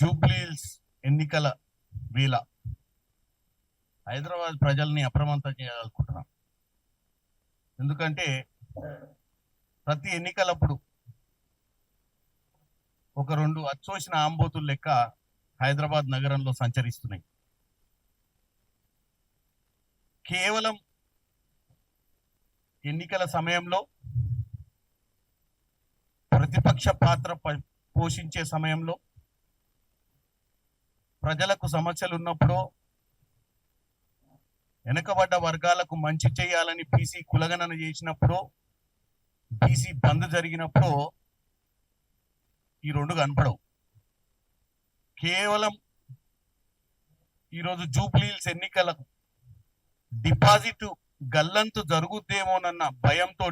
జూబ్లీస్ ఎన్నికల వేళ హైదరాబాద్ ప్రజల్ని అప్రమత్తం చేయాలనుకుంటున్నాం. ఎందుకంటే ప్రతి ఎన్నికలప్పుడు ఒక రెండు అచ్చోసిన ఆంబోతులు లెక్క హైదరాబాద్ నగరంలో సంచరిస్తున్నాయి. కేవలం ఎన్నికల సమయంలో ప్రతిపక్ష పాత్ర పోషించే సమయంలో ప్రజలకు సమస్యలు ఉన్నప్పుడు వెనుకబడ్డ వర్గాలకు మంచి చేయాలని బీసీ కులగణన చేసినప్పుడు బీసీ బంద్ జరిగినప్పుడు ఈ రెండు కనపడవు. కేవలం ఈరోజు జూబ్లీల్స్ ఎన్నికలకు డిపాజిట్ గల్లంతు జరుగుద్దేమోనన్న భయంతో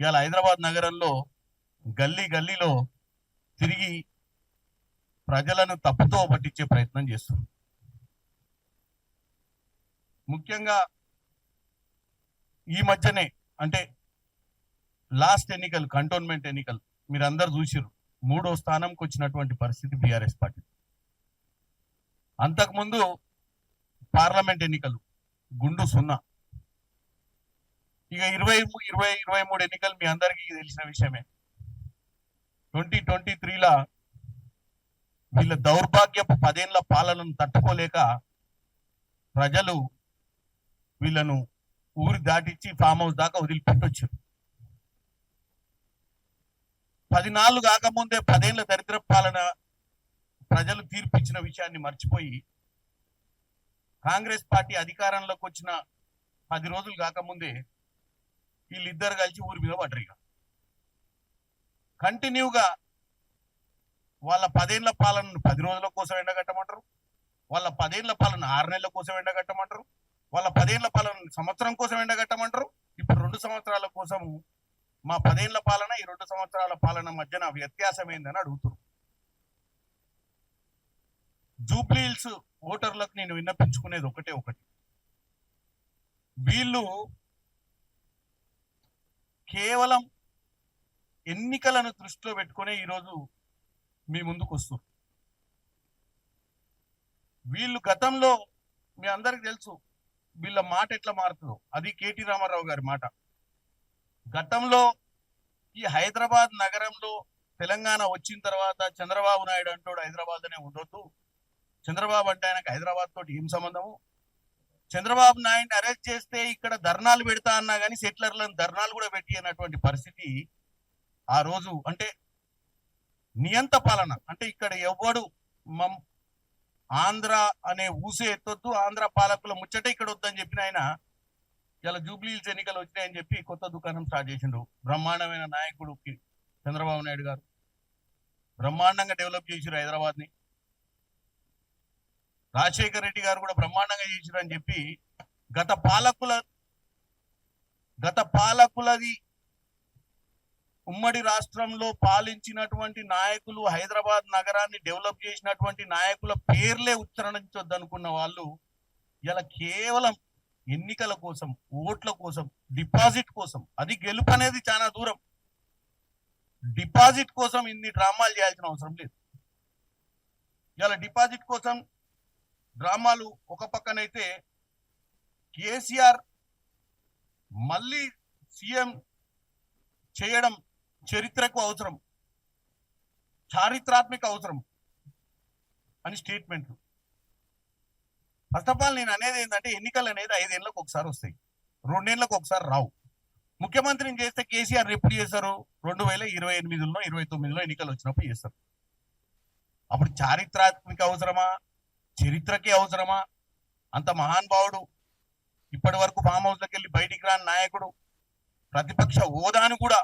ఇవాళ హైదరాబాద్ నగరంలో గల్లీ గల్లీలో తిరిగి ప్రజలను తప్పుతో పట్టించే ప్రయత్నం చేస్తుంది. ముఖ్యంగా ఈ మధ్యనే అంటే లాస్ట్ ఎన్నికలు కంటోన్మెంట్ ఎన్నికలు మీరు అందరు చూసిర్రు. మూడో స్థానంకి వచ్చినటువంటి పరిస్థితి బీఆర్ఎస్ పార్టీ. అంతకుముందు పార్లమెంట్ ఎన్నికలు గుండు సున్నా. ఇక ఇరవై ఇరవై ఇరవై మూడు ఎన్నికలు మీ అందరికీ తెలిసిన విషయమే. ట్వంటీ ట్వంటీ త్రీలా వీళ్ళ దౌర్భాగ్యపు పదేళ్ళ పాలనను తట్టుకోలేక ప్రజలు వీళ్ళను ఊరి దాటిచ్చి ఫామ్ హౌస్ దాకా వదిలిపెట్టొచ్చు పది నాళ్ళు కాకముందే పదేళ్ళ దరిద్ర పాలన ప్రజలు తీర్పిచ్చిన విషయాన్ని మర్చిపోయి కాంగ్రెస్ పార్టీ అధికారంలోకి వచ్చిన పది రోజులు కాకముందే వీళ్ళిద్దరు కలిసి ఊరి మీద పడ్డరు కంటిన్యూగా వాళ్ళ పదేళ్ళ పాలనను పది రోజుల కోసం ఎండగట్టమంటారు వాళ్ళ పదేళ్ళ పాలన ఆరు నెలల కోసం ఎండగట్టమంటారు వాళ్ళ పదేళ్ళ పాలన సంవత్సరం కోసం ఎండగట్టమంటారు ఇప్పుడు రెండు సంవత్సరాల కోసం మా పదేళ్ళ పాలన ఈ రెండు సంవత్సరాల పాలన మధ్యన వ్యత్యాసం ఏందని అడుగుతున్నారు జూబ్లీల్స్ ఓటర్లకు నేను విన్నపించుకునేది ఒకటే ఒకటి. వీళ్ళు కేవలం ఎన్నికలను దృష్టిలో పెట్టుకునే ఈరోజు మీ ముందుకు వస్తారు వీళ్ళు గతంలో మీ అందరికి తెలుసు వీళ్ళ మాట ఎట్లా మారుతుందో. అది కేటీ రామారావు గారి మాట. గతంలో ఈ హైదరాబాద్ నగరంలో తెలంగాణ వచ్చిన తర్వాత చంద్రబాబు నాయుడు అంటాడు హైదరాబాద్ అనే ఉండొద్దు. చంద్రబాబు అంటే ఆయనకు హైదరాబాద్ తోటి ఏం సంబంధము? చంద్రబాబు నాయుడిని అరెస్ట్ చేస్తే ఇక్కడ ధర్నాలు పెడతా అన్నా కానీ సెటిలర్లను ధర్నాలు కూడా పెట్టి అన్నటువంటి పరిస్థితి ఆ రోజు. అంటే నియంత పాలన. అంటే ఇక్కడ ఎవడు మం ఆంధ్ర అనే ఊసే ఎత్తొద్దు ఆంధ్ర పాలకుల ముచ్చట ఇక్కడ వద్దని చెప్పిన ఆయన ఇలా జూబ్లీహిల్స్ ఎన్నికలు వచ్చినాయని చెప్పి కొత్త దుకాణం స్టార్ట్ చేసిండు. బ్రహ్మాండమైన నాయకుడు చంద్రబాబు నాయుడు గారు. బ్రహ్మాండంగా డెవలప్ చేసిరు హైదరాబాద్ని రాజశేఖర్ రెడ్డి గారు కూడా బ్రహ్మాండంగా చేసిరు అని చెప్పి గత పాలకుల గత పాలకులది ఉమ్మడి రాష్ట్రంలో పాలించినటువంటి నాయకులు హైదరాబాద్ నగరాన్ని డెవలప్ చేసినటువంటి నాయకుల పేర్లే ఉచ్చరించొద్దనుకున్న వాళ్ళు ఇలా కేవలం ఎన్నికల కోసం ఓట్ల కోసం డిపాజిట్ కోసం అది గెలుపు అనేది చాలా దూరం. డిపాజిట్ కోసం ఇన్ని డ్రామాలు చేయాల్సిన అవసరం లేదు. ఇలా డిపాజిట్ కోసం డ్రామాలు ఒక పక్కనైతే కేసీఆర్ మళ్ళీ సీఎం చేయడం చరిత్రకు అవసరం. చారిత్రాత్మక అవసరం. అని స్టేట్మెంట్లు. ఫస్ట్ ఆఫ్ ఆల్ నేను అనేది ఏంటంటే ఎన్నికలు అనేది ఐదేళ్ళకు ఒకసారి వస్తాయి. రెండేళ్ళకు ఒకసారి రావు. ముఖ్యమంత్రిని చేస్తే కేసీఆర్ ఎప్పుడు చేస్తారు? రెండు వేల ఇరవై ఎనిమిదిలో ఇరవై తొమ్మిదిలో ఎన్నికలు వచ్చినప్పుడు చేస్తారు. అప్పుడు చారిత్రాత్మక అవసరమా? చరిత్రకే అవసరమా? అంత మహానుభావుడు ఇప్పటి వరకు ఫామ్ హౌస్లోకి వెళ్ళి బయటికి రాని నాయకుడు. ప్రతిపక్ష హోదాను కూడా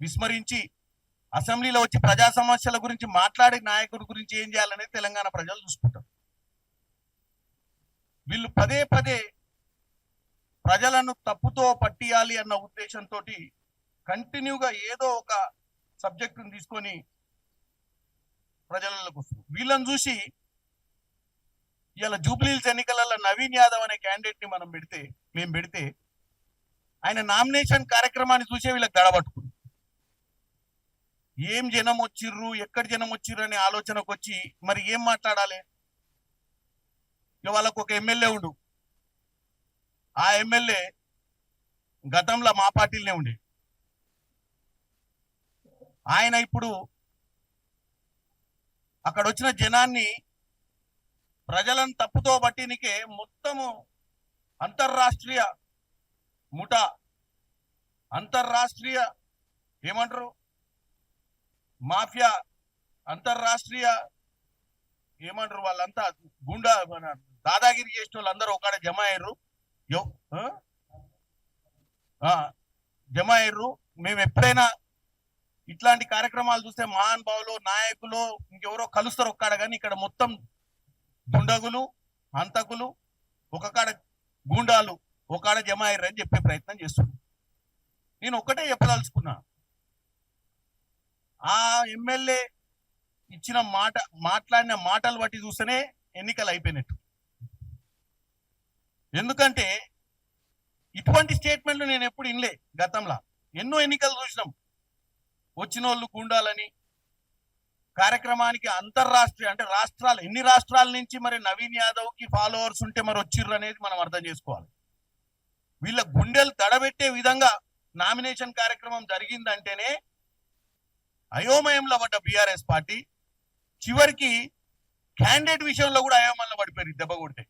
విస్మరించి అసెంబ్లీలో వచ్చి ప్రజా సమస్యల గురించి మాట్లాడే నాయకుడి గురించి ఏం చేయాలనేది తెలంగాణ ప్రజలు చూసుకుంటారు. వీళ్ళు పదే పదే ప్రజలను తప్పుతో పట్టియాలి అన్న ఉద్దేశంతో కంటిన్యూగా ఏదో ఒక సబ్జెక్టును తీసుకొని ప్రజలకు వస్తుంది వీళ్ళని చూసి ఇలా జూబ్లీహిల్స్ ఎన్నికలలో నవీన్ యాదవ్ అనే క్యాండిడేట్ని మనం పెడితే మేము పెడితే ఆయన నామినేషన్ కార్యక్రమాన్ని చూసే వీళ్ళకి గడబట్టుకుంది ఏం జనం వచ్చిర్రు ఎక్కడ జనం వచ్చిర్రు అనే ఆలోచనకు వచ్చి మరి ఏం మాట్లాడాలి? వాళ్ళకు ఒక ఎమ్మెల్యే ఉండు. ఆ ఎమ్మెల్యే గతంలో మా పార్టీలనే ఉండే. ఆయన ఇప్పుడు అక్కడ వచ్చిన జనాన్ని ప్రజలను తప్పుతో బట్టినికే మొత్తము అంతర్రాష్ట్రీయ ముఠా. అంతర్రాష్ట్రీయ ఏమంటారు? మాఫియా అంతర్రాష్ట్రీయ ఏమంటారు వాళ్ళంతా గుండా మన దాదాగిరి చేసిన వాళ్ళందరూ ఒకడ జమ అయ్యారు. ఆ? జమ అయ్యారు. మేము ఎప్పుడైనా ఇట్లాంటి కార్యక్రమాలు చూస్తే మహానుభావులు నాయకులు ఇంకెవరో కలుస్తారు ఒక్కడ కానీ ఇక్కడ మొత్తం దుండగులు హంతకులు ఒక కాడ గూండాలు ఒక కాడ జమ అయ్యారు అని చెప్పే ప్రయత్నం చేస్తున్నాను నేను ఒక్కటే చెప్పదలుచుకున్నా. ఆ ఎమ్మెల్యే ఇచ్చిన మాట మాట్లాడిన మాటలు బట్టి చూస్తేనే ఎన్నికలు అయిపోయినట్టు. ఎందుకంటే ఇటువంటి స్టేట్మెంట్లు నేను ఎప్పుడు ఇన్లే గతంలో. ఎన్నో ఎన్నికలు చూసినాం. వచ్చిన వాళ్ళు గుండాలని కార్యక్రమానికి అంతర్రాష్ట్రీయ అంటే రాష్ట్రాలు ఎన్ని రాష్ట్రాల నుంచి మరి నవీన్ యాదవ్కి ఫాలోవర్స్ ఉంటే మరి వచ్చిర్రు అనేది మనం అర్థం చేసుకోవాలి. వీళ్ళ గుండెలు తడబెట్టే విధంగా నామినేషన్ కార్యక్రమం జరిగిందంటేనే అయోమయంలో పడ్డ బీఆర్ఎస్ పార్టీ చివరికి క్యాండిడేట్ విషయంలో కూడా అయోమయంలో పడిపోయారు దెబ్బ కొడితే.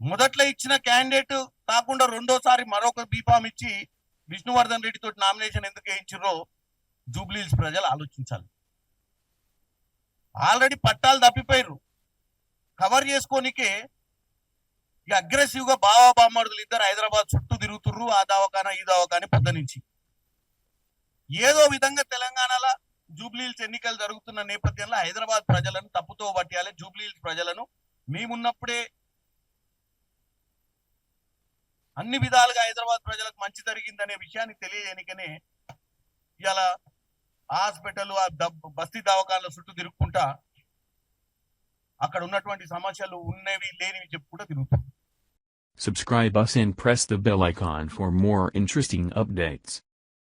మొదట్లో ఇచ్చిన క్యాండిడేట్ కాకుండా రెండోసారి మరొక బీఫామ్ ఇచ్చి విష్ణువర్ధన్ రెడ్డి తోటి నామినేషన్ ఎందుకు వేయించారో జూబ్లీహిల్స్ ప్రజలు ఆలోచించాలి. ఆల్రెడీ పట్టాలు తప్పిపోయారు కవర్ చేసుకోనికే ఈ అగ్రెసివ్గా బావా బామ్మడుదులు ఇద్దరు హైదరాబాద్ చుట్టూ తిరుగుతుర్రు ఆ దవాఖానా ఈ దవాఖానా పొద్దు నుంచి. ఏదో విధంగా తెలంగాణలో జూబ్లీహిల్స్ ఎన్నికలు జరుగుతున్న నేపథ్యంలో హైదరాబాద్ ప్రజలను తప్పుతో పట్టాలి జూబ్లీహిల్స్ ప్రజలను మేమున్నప్పుడే అన్ని విధాలుగా హైదరాబాద్ ప్రజలకు మంచి జరిగిందనే విషయాన్ని తెలియజేయనికనే ఇలా హాస్పిటల్ ఆ బస్తీ దవాఖాన్ల చుట్టూ తిరుగుకుంటా అక్కడ ఉన్నటువంటి సమస్యలు ఉన్నవి లేనివి చెప్పుకుంటూ తిరుగుతాం Subscribe us and press the bell icon for more interesting updates.